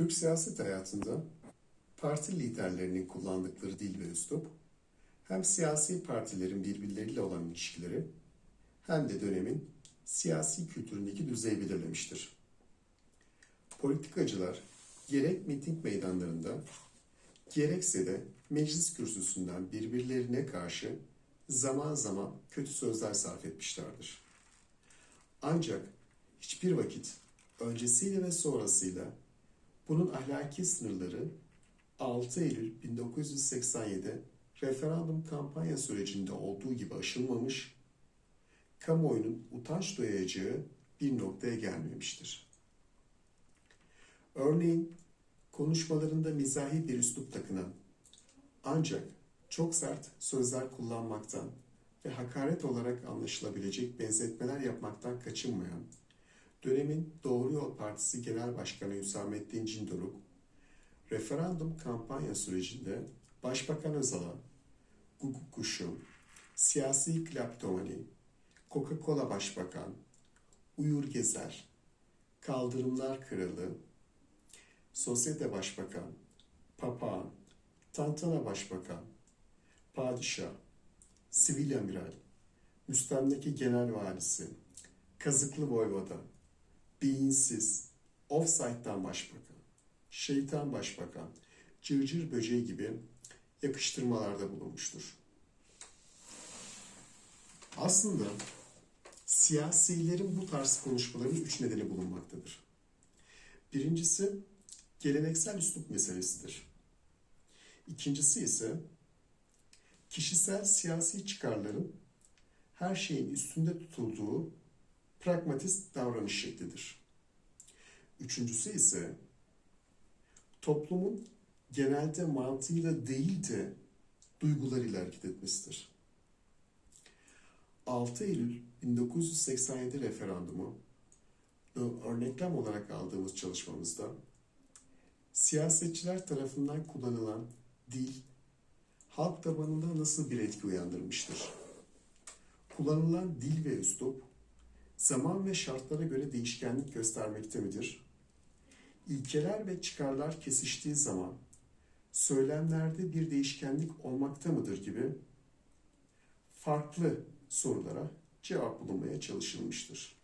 Türk siyaset hayatında parti liderlerinin kullandıkları dil ve üslup hem siyasi partilerin birbirleriyle olan ilişkileri hem de dönemin siyasi kültüründeki düzeyi belirlemiştir. Politikacılar gerek miting meydanlarında gerekse de meclis kürsüsünden birbirlerine karşı zaman zaman kötü sözler sarf etmişlerdir. Ancak hiçbir vakit öncesiyle ve sonrasıyla bunun ahlaki sınırları 6 Eylül 1987 referandum kampanya sürecinde olduğu gibi aşılmamış, kamuoyunun utanç duyacağı bir noktaya gelmemiştir. Örneğin konuşmalarında mizahi bir üslup takınan ancak çok sert sözler kullanmaktan ve hakaret olarak anlaşılabilecek benzetmeler yapmaktan kaçınmayan dönemin Doğru Yol Partisi Genel Başkanı Hüsamettin Cindoruk, referandum kampanya sürecinde Başbakan Özal'a guguk kuşu, siyasi kleptomani, Coca-Cola Başbakan, Uyur Gezer, Kaldırımlar Kralı, Sosyete Başbakan, Papağan, Tantana Başbakan, Padişah, Sivil Amiral, Müstemleke Genel Valisi, Kazıklı Voyvoda, Beyinsiz, Offside'dan Başbakan, Şeytan Başbakan, Cırcır Böceği gibi yakıştırmalarda bulunmuştur. Aslında siyasilerin bu tarz konuşmaların üç nedeni bulunmaktadır. Birincisi geleneksel üslup meselesidir. İkincisi ise kişisel siyasi çıkarların her şeyin üstünde tutulduğu pragmatist davranış şeklidir. Üçüncüsü ise toplumun genelde mantığıyla değil de duygularıyla hareket etmesidir. 6 Eylül 1987 referandumu örneklem olarak aldığımız çalışmamızda siyasetçiler tarafından kullanılan dil halk tabanında nasıl bir etki uyandırmıştır? Kullanılan dil ve üslup zaman ve şartlara göre değişkenlik göstermekte midir? İlkeler ve çıkarlar kesiştiği zaman söylemlerde bir değişkenlik olmakta mıdır gibi farklı sorulara cevap bulunmaya çalışılmıştır.